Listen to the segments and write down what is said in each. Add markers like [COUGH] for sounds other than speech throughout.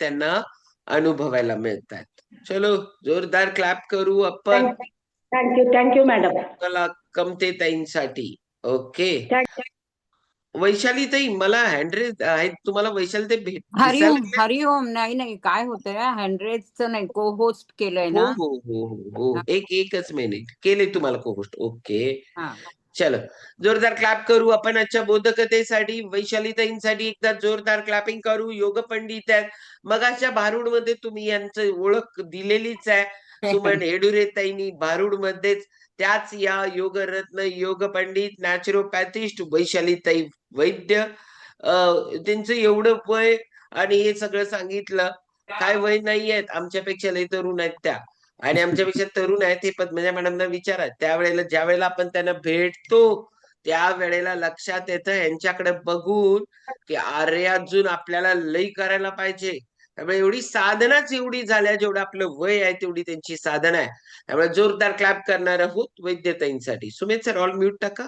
त्यांना अनुभवायला मिळतात. चलो जोरदार क्लॅप करू आपण. थँक्यू थँक्यू मॅडम मला कमतेताईंसाठी. ओके थँक्यू वैशाली ताई मला हँड्रेस आहेत. तुम्हाला वैशाली ते भेट हरिओम हरिओम नाही नाही. काय होतंय? हंड्रेडचं नाही. को होस्ट केलंय हो ना. हो हो हो हो एक एकच मिनिट केले तुम्हाला कोहोस्ट ओके हा. चलो जोरदार क्लॅप करू आपण आजच्या बोधकतेसाठी वैशालीताईंसाठी एकदा जोरदार क्लॅपिंग करू योग पंडित आहेत. मगाच्या भारूडमध्ये तुम्ही यांचं ओळख दिलेलीच आहे. सुमन [LAUGHS] हेडुरेताईंनी भारूड मध्येच त्याच या योगरत्न योग पंडित नॅचरोपॅथिस्ट वैशालीताई वैद्य त्यांचं एवढं वय आणि हे सगळं सांगितलं. काय वय नाही आहेत आमच्यापेक्षा लय तरुण आहेत त्या. आणि आमच्यापेक्षा तरुण आहेत हे पद्मजा मॅडमना विचारा. त्यावेळेला ज्या वेळेला आपण त्यांना भेटतो त्या वेळेला लक्षात येतं यांच्याकडे बघून की अरे अजून आपल्याला लई करायला पाहिजे. त्यामुळे एवढी साधनाच एवढी झाल्या जेवढं आपलं वय आहे तेवढी त्यांची साधना आहे. त्यामुळे जोरदार क्लॅप करणार आहोत वैद्यताईंसाठी. सुमित सर ऑल म्यूट टाका.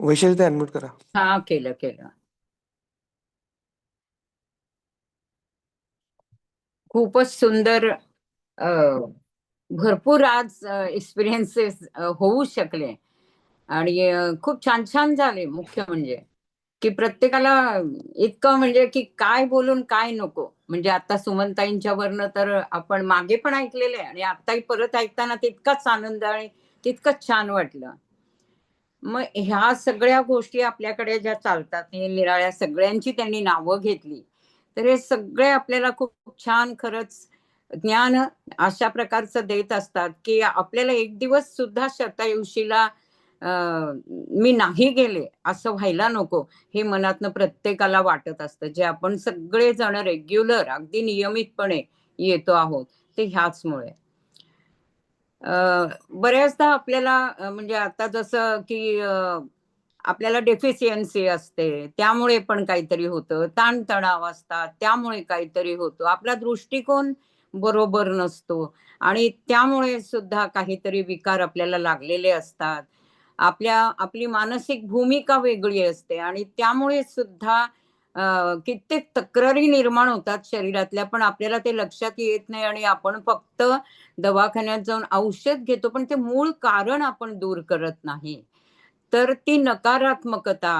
वैशाली ते अनम्यूट करा. हा केलं केलं. खूपच सुंदर अ, भरपूर आज एक्सपिरियन्सेस होऊ शकले. आणि खूप छान छान झाले मुख्य म्हणजे की प्रत्येकाला इतकं म्हणजे की काय बोलून काय नको. म्हणजे आता सुमनताईंच्या वरनं तर आपण मागे पण ऐकलेलं आहे आणि आताही परत ऐकताना तितकाच आनंद आणि तितकंच छान वाटलं. मग ह्या सगळ्या गोष्टी आपल्याकडे ज्या चालतात हे निराळ्या सगळ्यांची त्यांनी नावं घेतली. तर हे सगळे आपल्याला खूप छान खरंच ज्ञान अशा प्रकारचं देत असतात की आपल्याला एक दिवस सुद्धा शतायुषीला मी नाही गेले असं व्हायला नको. हे मनातनं प्रत्येकाला वाटत असतं. जे आपण सगळे जण रेग्युलर अगदी नियमितपणे येतो आहोत ते ह्याचमुळे. अं, बऱ्याचदा आपल्याला म्हणजे आता जसं की आपल्याला डेफिशियन्सी असते त्यामुळे पण काहीतरी होतं. ताणतणाव असतात त्यामुळे काहीतरी होतं. आपला दृष्टिकोन बरोबर नसतो आणि त्यामुळे सुद्धा काहीतरी विकार आपल्याला लागलेले असतात. आपल्या आपली मानसिक भूमिका वेगळी असते आणि त्यामुळे सुद्धा कित्येक तक्रारी निर्माण होतात शरीरातल्या पण आपल्याला ते लक्षात येत नाही आणि आपण फक्त दवाखान्यात जाऊन औषध घेतो पण ते मूळ कारण आपण दूर करत नाही. तर ती नकारात्मकता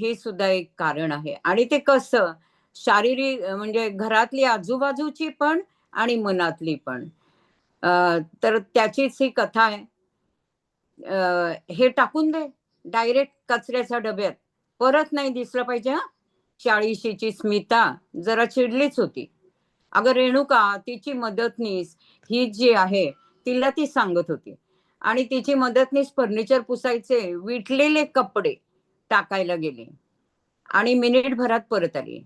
हे सुद्धा एक कारण आहे. आणि ते कसं? शारीरिक म्हणजे घरातली आजूबाजूची पण आणि मनातली पण. तर त्याचीच ही कथा आहे. हे टाकून दे. डायरेक्ट कचऱ्याच्या डब्यात. परत नाही दिसलं पाहिजे हा. चाळीशीची स्मिता जरा चिडलीच होती. अगं रेणुका तिची मदतनीस ही जी आहे तिला ती सांगत होती. आणि तिची मदतनीस फर्निचर पुसायचे विटलेले कपडे टाकायला गेले. आणि मिनिट भरात परत आली.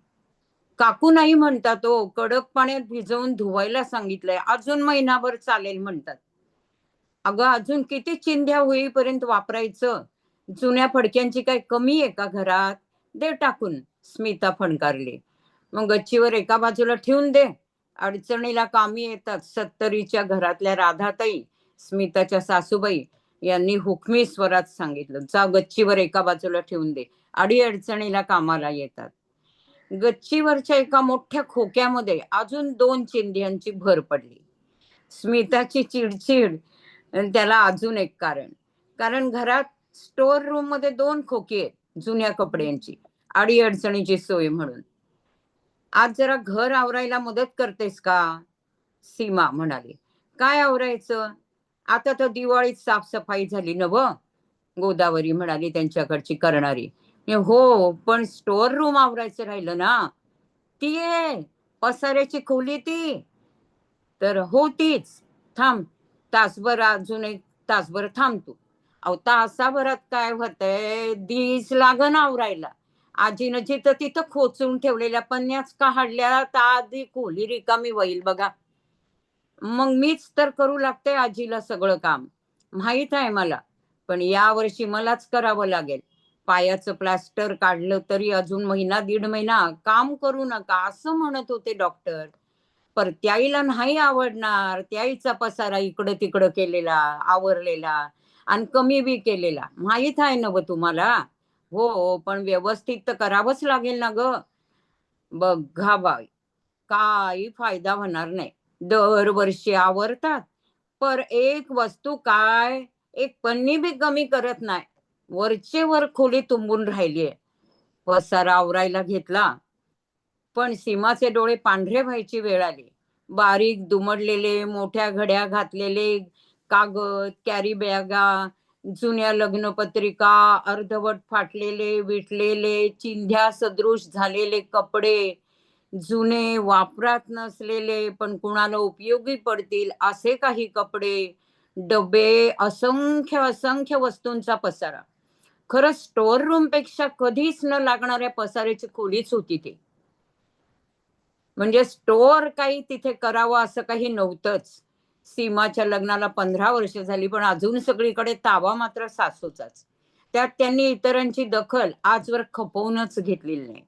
काकू नाही म्हणतात तो कडक पाण्यात भिजवून धुवायला सांगितलंय. अजून महिनाभर चालेल म्हणतात. अगं अजून किती चिंध्या होईपर्यंत वापरायचं? जुन्या फडक्यांची काय कमी आहे का घरात? दे टाकून स्मिता फणकारली. मग गच्चीवर एका बाजूला ठेवून दे. अडचणीला कामी येतात सत्तरीच्या घरातल्या राधाताई. स्मिताच्या सासूबाई यांनी हुकमी स्वरात सांगितलं जा गच्चीवर एका बाजूला ठेवून दे अडी अडचणीला कामाला येतात. गच्चीवरच्या एका मोठ्या खोक्यामध्ये अजून दोन चिंध्यांची भर पडली. स्मिताची चिडचिड त्याला अजून एक कारण कारण घरात स्टोर रूममध्ये दोन खोकी आहेत जुन्या कपड्यांची अडी अडचणीची सोय म्हणून. आज जरा घर आवरायला मदत करतेस का? सीमा म्हणाली. काय आवरायचं? आता तर दिवाळीत साफसफाई झाली ना गोदावरी म्हणाली त्यांच्याकडची करणारी. हो पण स्टोर रूम आवरायचं राहिलं ना. ती आहे पसाऱ्याची खोली ती. तर हो तीच. थांब. तासभर अजून एक तासभर थांब तू. अहो तासाभरात काय होतंय? दिस लागन आवरायला. आजीनं जिथं तिथं खोचून ठेवलेल्या पण काढल्या तर आधी खोली रिकामी होईल बघा. मग मीच तर करू लागते आजीला सगळं काम. माहीत आहे मला पण यावर्षी मलाच करावं लागेल. पायाचं प्लास्टर काढलं तरी अजून महिना दीड महिना काम करू नका असं म्हणत होते डॉक्टर. पर त्याईला नाही आवडणार त्याईचा पसारा इकडं तिकडं केलेला आवरलेला आणि कमी बी केलेला. माहीत आहे ना ब तुम्हाला? हो पण व्यवस्थित तर करावंच लागेल ना ग. बघा बाई काही फायदा होणार नाही. दरवर्षी आवरतात पर एक वस्तू काय? एक पन्नी बी कमी करत नाही. वरचे वर खोली तुंबून राहिलीये. पसारा आवरायला घेतला. पण सीमाचे डोळे पांढरे व्हायची वेळ आली. बारीक दुमडलेले मोठ्या घड्या घातलेले कागद कॅरी बॅगा जुन्या लग्नपत्रिका अर्धवट फाटलेले विटलेले चिंध्या सदृश झालेले कपडे जुने वापरात नसलेले पण कुणाला उपयोगी पडतील असे काही कपडे डबे असंख्य असंख्य वस्तूंचा पसारा. खरं स्टोअर रूमपेक्षा कधीच न लागणाऱ्या पसाऱ्याची खोलीच होती ती. म्हणजे स्टोअर काही तिथे करावं असं काही नव्हतंच. सीमाच्या लग्नाला पंधरा वर्ष झाली पण अजून सगळीकडे ताबा मात्र सासूचाच त्यात त्यांनी इतरांची दखल आजवर खपवूनच घेतलेली नाही.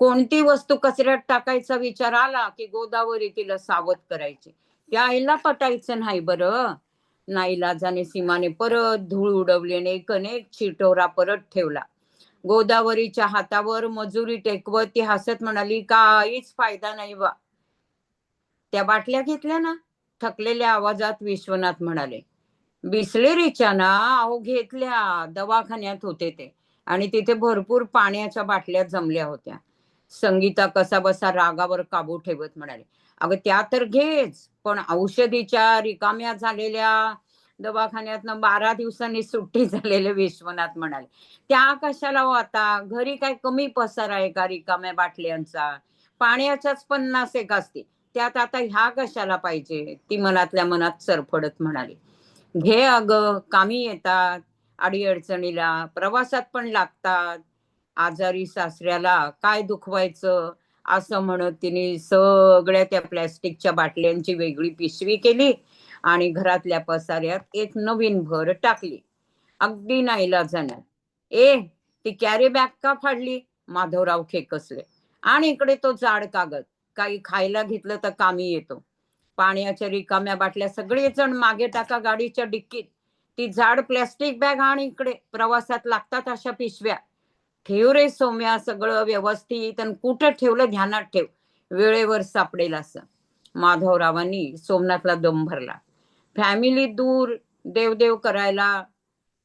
कोणती वस्तू कचऱ्यात टाकायचा विचार आला की गोदावरी तिला सावध करायची? त्या आईला पटायचं नाही बरं. नाईलाजाने सीमाने परत धूळ उडवल्याने कनेक चिटोरा परत ठेवला. गोदावरीच्या हातावर मजुरी टेकवत ती हसत म्हणाली काहीच फायदा नाही बा. त्या बाटल्या घेतल्या ना? थकलेल्या आवाजात विश्वनाथ म्हणाले बिसलेरीच्या ना? अहो घेतल्या. दवाखान्यात होते ते. आणि तिथे भरपूर पाण्याच्या बाटल्या जमल्या होत्या. संगीता कसा बसा रागावर काबू ठेवत म्हणाले. अगं त्या तर घेच पण औषधीच्या रिकाम्या झालेल्या दवाखान्यातनं बारा दिवसांनी सुट्टी झालेले विश्वनाथ म्हणाले. त्या कशाला हो आता? घरी काय कमी पसार आहे का रिकाम्या बाटल्यांचा? पाण्याच्याच पन्नास एक असते त्यात आता ह्या कशाला पाहिजे? ती मनातल्या मनात सरफडत म्हणाली. घे अग कामी येतात अडीअडचणीला प्रवासात पण लागतात. आजारी सासऱ्याला काय दुखवायचं? असं म्हणत तिने सगळ्या त्या प्लॅस्टिकच्या बाटल्यांची वेगळी पिशवी केली आणि घरातल्या पसाऱ्यात एक नवीन भर टाकली. अगदी नाईला जाणार. ए ती कॅरी बॅग का फाडली? माधवराव खेकसले. आणि इकडे तो जाड कागद. काही खायला घेतलं तर कामी येतो. पाण्याच्या रिकाम्या बाटल्या सगळेजण मागे टाका गाडीच्या डिक्कीत. ती जाड प्लॅस्टिक बॅग आणि इकडे. प्रवासात लागतात अशा पिशव्या. ठेव रे सौम्या सगळं व्यवस्थित आणि कुठं ठेवलं ध्यानात ठेव. वेळेवर सापडेल असं. माधवरावांनी सोमनाथला दम भरला. फॅमिली दूर देवदेव करायला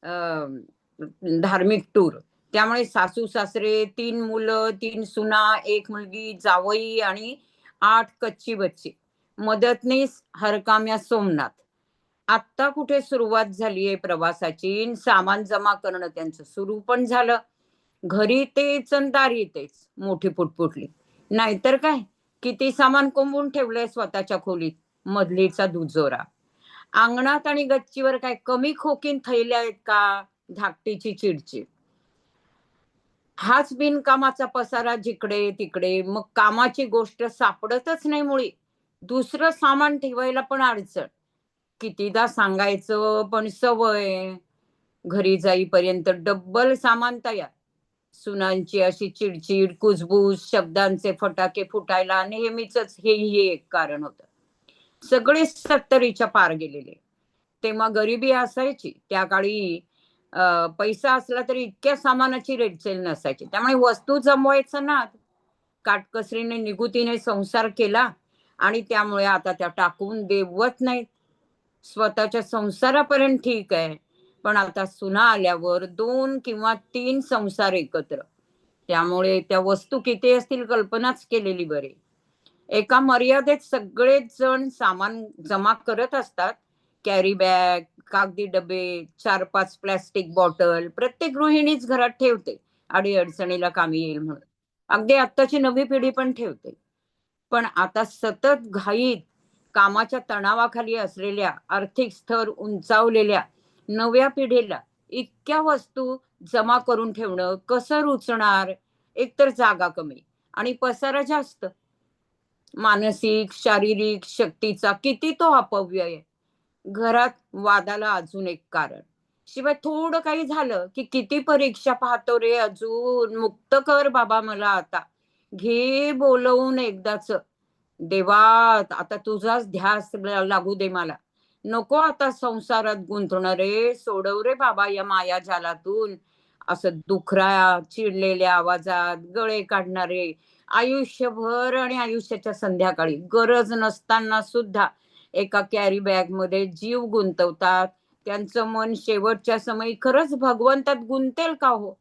अं, धार्मिक टूर त्यामुळे सासू सासरे तीन मुलं तीन सुना एक मुलगी जावई आणि आठ कच्ची बच्ची. मदतनीस हरकाम्या सोमनाथ. आत्ता कुठे सुरुवात झालीये प्रवासाची? सामान जमा करणं त्यांचं सुरू पण झालं. घरी तेच आणि दारी तेच. मोठी पुटपुटली नाहीतर काय? किती सामान कोंबून ठेवलंय स्वतःच्या खोलीत. मधलीचा दुजोरा. अंगणात आणि गच्चीवर काय कमी खोकीन थैल्या आहेत का? धाकटीची चिडचिड हाच बिनकामाचा पसारा जिकडे तिकडे. मग कामाची गोष्ट सापडतच नाही मुळी. दुसरं सामान ठेवायला पण अडचण. कितीदा सांगायचं पण सवय. घरी जाईपर्यंत डब्बल सामान तयार. सुनांची अशी चिडचिड कुजबूज शब्दांचे फटाके फुटायला नेहमीच हेही एक कारण होतं. सगळे सत्तरीच्या पार गेलेले. तेव्हा गरिबी असायची. त्या काळी पैसा असला तरी इतक्या सामानाची रेडसेल नसायची. त्यामुळे वस्तू जमवायचं ना. काटकसरीने निगुतीने संसार केला आणि त्यामुळे आता त्या टाकून देवत नाहीत. स्वतःच्या संसारापर्यंत ठीक आहे. पण आता सुना आल्यावर दोन किंवा तीन संसार एकत्र. त्यामुळे त्या वस्तू किती असतील कल्पनाच केलेली बरे. एका मर्यादेत सगळेच जण सामान जमा करत असतात. कॅरी बॅग कागदी डबे चार पाच प्लॅस्टिक बॉटल प्रत्येक गृहिणीच घरात ठेवते अडी अडचणीला कामी येईल म्हणून. अगदी आत्ताची नवी पिढी पण ठेवते. पण आता सतत घाईत कामाच्या तणावाखाली असलेल्या आर्थिक स्तर उंचावलेल्या नव्या पिढीला इतक्या वस्तू जमा करून ठेवणं कसं रुचणार? एकतर जागा कमी आणि पसारा जास्त. मानसिक शारीरिक शक्तीचा किती तो अपव्यय घरात वादाला अजून एक कारण. शिवाय थोडं काही झालं की किती परीक्षा पाहतो रे अजून? मुक्त कर बाबा मला आता. घे बोलवून एकदाच. देवा आता तुझाच ध्यास लागू दे मला. नको आता संसारात गुंतणं रे सोडव रे बाबा या माया जालातून. असं दुखरा चिडलेल्या आवाजात गळे काढणारे आयुष्यभर आणि आयुष्याच्या संध्याकाळी गरज नसताना सुद्धा एका कॅरी बॅगमध्ये जीव गुंतवतात. त्यांचं मन शेवटच्या समयी खरंच भगवंतात गुंतेल का हो?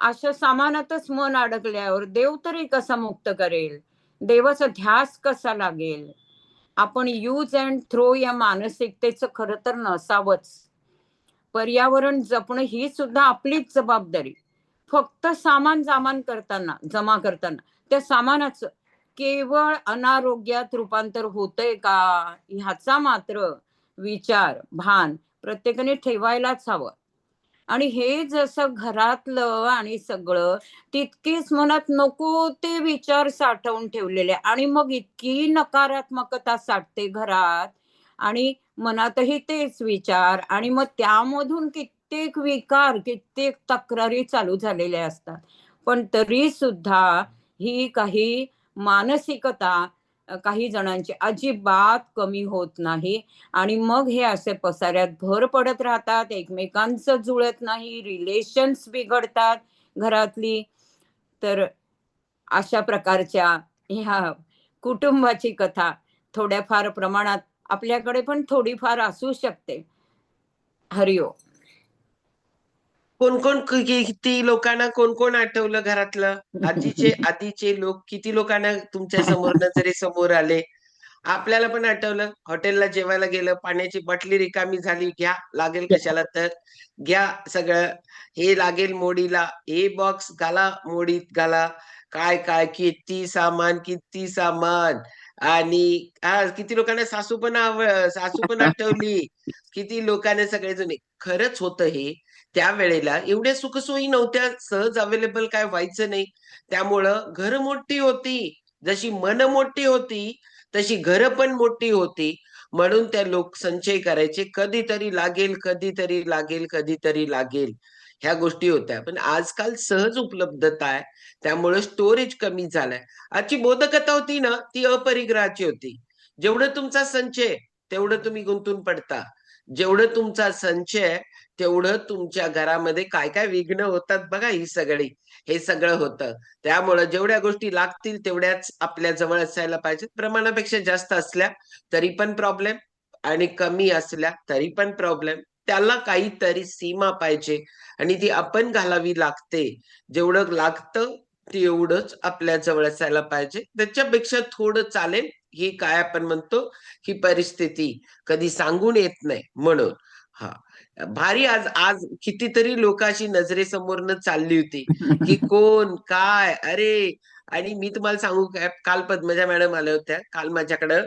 अशा सामानातच मन अडकल्यावर देव तरी कसा मुक्त करेल? देवाचा ध्यास कसा लागेल? आपण यूज अँड थ्रो या मानसिकतेचं खरं तर नसावंच. पर्यावरण जपणं ही सुद्धा आपलीच जबाबदारी. फक्त सामान जमान करताना जमा करताना त्या सामानाचं केवळ अनारोग्यात रूपांतर होतंय का? ह्याचा मात्र विचार भान प्रत्येकाने ठेवायलाच हवं. आणि हे जसं घरातलं आणि सगळं तितकीच मनात नको ते विचार साठवून ठेवलेले. आणि मग इतकी नकारात्मकता साठते घरात. आणि मनातही तेच विचार. आणि मग त्यामधून कित्येक विकार कित्येक तक्रारी चालू झालेल्या असतात. पण तरी सुद्धा ही काही मानसिकता काही जणांची अजिबात कमी होत नाही. आणि मग हे असे पसाऱ्यात भर पडत राहतात एकमेकांचं जुळत नाही रिलेशन्स बिघडतात घरातली. तर अशा प्रकारच्या ह्या कुटुंबाची कथा थोड्याफार प्रमाणात आपल्याकडे पण थोडीफार असू शकते. हरिओ कोण कोण किती लोकांना कोण कोण आठवलं घरातलं? आधीचे [LAUGHS] आधीचे लोक किती लोकांना तुमच्यासमोर नजरे समोर आले आपल्याला पण आठवलं? हॉटेलला जेवायला गेलं पाण्याची बाटली रिकामी झाली घ्या लागेल कशाला तर घ्या सगळं. हे लागेल मोडीला. हे बॉक्स घाला मोडीत घाला. काय काय किती सामान किती सामान? आणि हा किती लोकांना सासू पण आव सासू पण आठवली. [LAUGHS] किती लोकांना सगळेजण. खरंच होतं हे. त्यावेळेला एवढ्या सुखसोयी नव्हत्या सहज अवेलेबल काय व्हायचं नाही. त्यामुळं घर मोठी होती. जशी मन मोठी होती तशी घरं पण मोठी होती. म्हणून त्या लोक संचय करायचे कधीतरी लागेल कधीतरी लागेल कधीतरी लागेल. ह्या गोष्टी होत्या. पण आजकाल सहज उपलब्धता आहे. त्यामुळे स्टोरेज कमी झालाय. आजची बोधकथा होती ना ती अपरिग्रहाची होती. जेवढं तुमचा संचय तेवढं तुम्ही गुंतून पडता. जेवढं तुमचा संचय तेवढं तुमच्या घरामध्ये काय काय विघ्न होतात बघा ही सगळी. हे सगळं होतं. त्यामुळं जेवढ्या गोष्टी लागतील तेवढ्याच आपल्या जवळ असायला पाहिजेत. प्रमाणापेक्षा जास्त असल्या तरी पण प्रॉब्लेम आणि कमी असल्या तरी पण प्रॉब्लेम. त्याला काहीतरी सीमा पाहिजे आणि ती आपण घालावी लागते. जेवढं लागतं तेवढंच आपल्या जवळ असायला पाहिजे. त्याच्यापेक्षा थोडं चालेल ही काय आपण म्हणतो ही परिस्थिती. कधी सांगून येत नाही म्हणून. हा. भारी आज आज कितीतरी लोकांची नजरेसमोरनं चालली होती. [LAUGHS] की कोण काय अरे आणि मी तुम्हाला सांगू काय काल पद्मजा मॅडम आल्या होत्या. काल माझ्याकडं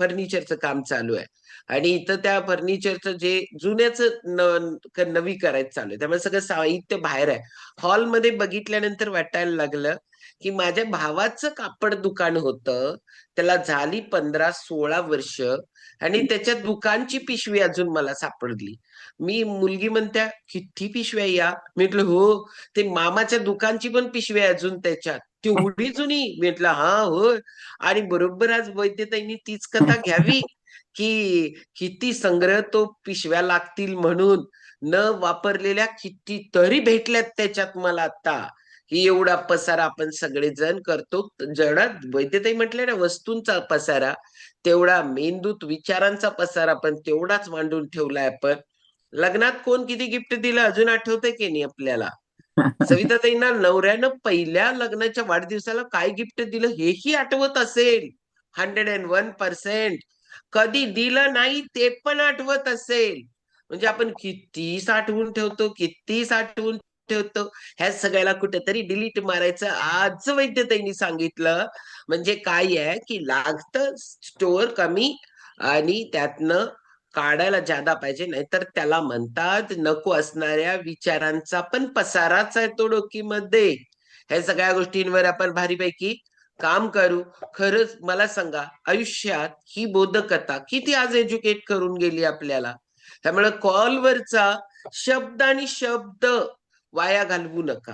फर्निचरचं काम चालू आहे. आणि इथं त्या फर्निचरचं जे जुन्याच नवी करायचं चालू आहे. त्यामुळे सगळं साहित्य बाहेर आहे. हॉलमध्ये बघितल्यानंतर वाटायला लागलं की माझ्या भावाचं कापड दुकान होतं. त्याला झाली पंधरा सोळा वर्ष आणि त्याच्या दुकानची पिशवी अजून मला सापडली. मी मुलगी म्हणत्या किती पिशव्या या? म्हटलं हो ते मामाच्या दुकानची पण पिशवी आहे अजून त्याच्यात. तेवढी [LAUGHS] जुनी. म्हटलं हा हो आणि बरोबर आज वैद्यताईंनी तीच कथा घ्यावी [LAUGHS] की किती संग्रह तो पिशव्या लागतील म्हणून न वापरलेल्या कितीतरी भेटल्यात त्याच्यात मला आता. की एवढा पसारा आपण सगळेजण करतो. जडा वैद्यताई म्हटले ना वस्तूंचा पसारा तेवढा मेंदूत विचारांचा पसारा पण तेवढाच मांडून ठेवलाय आपण. लग्नात कोण किती गिफ्ट दिलं अजून आठवतंय की नाही आपल्याला? [LAUGHS] सविताताईंना नवऱ्यानं पहिल्या लग्नाच्या वाढदिवसाला काय गिफ्ट दिलं हेही आठवत असेल. हंड्रेड अँड वन पर्सेंट कधी दिलं नाही ते पण आठवत असेल. म्हणजे आपण किती साठवून ठेवतो किती साठवून ठेवतो ह्या सगळ्याला कुठेतरी डिलीट मारायचं आज वैद्यताईंनी सांगितलं. म्हणजे काय आहे की लागतं स्टोअर कमी आणि त्यातनं काढायला जादा पाहिजे नाहीतर त्याला म्हणतात नको असणाऱ्या विचारांचा पण पसाराच आहे तो डोकीमध्ये. ह्या सगळ्या गोष्टींवर आपण भारीपैकी काम करू. खरंच मला सांगा आयुष्यात ही बोधकथा किती आज एज्युकेट करून गेली आपल्याला? त्यामुळे कॉलवरचा शब्द आणि शब्द वाया घालवू नका.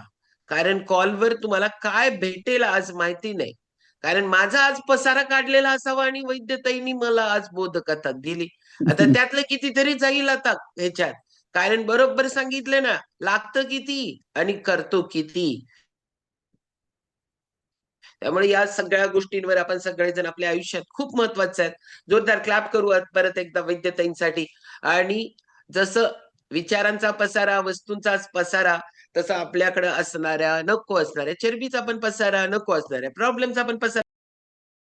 कारण कॉलवर तुम्हाला काय भेटेल आज माहिती नाही. कारण माझा आज पसारा काढलेला असावा आणि वैद्यताईंनी मला आज बोधकथा दिली. आता [LAUGHS] त्यातलं कितीतरी जाईल आता ह्याच्यात. कारण बरोबर सांगितलं ना लागतं किती आणि करतो किती. त्यामुळे या सगळ्या गोष्टींवर आपण सगळेजण आपल्या आयुष्यात खूप महत्वाचं आहेत जोरदार क्लॅप करू परत एकदा वैद्यताईंसाठी. आणि जसं विचारांचा पसारा वस्तूंचा पसारा तसा आपल्याकडे असणाऱ्या नको असणाऱ्या चरबीचा पण पसारा नको असणाऱ्या प्रॉब्लेमचा पण पसारा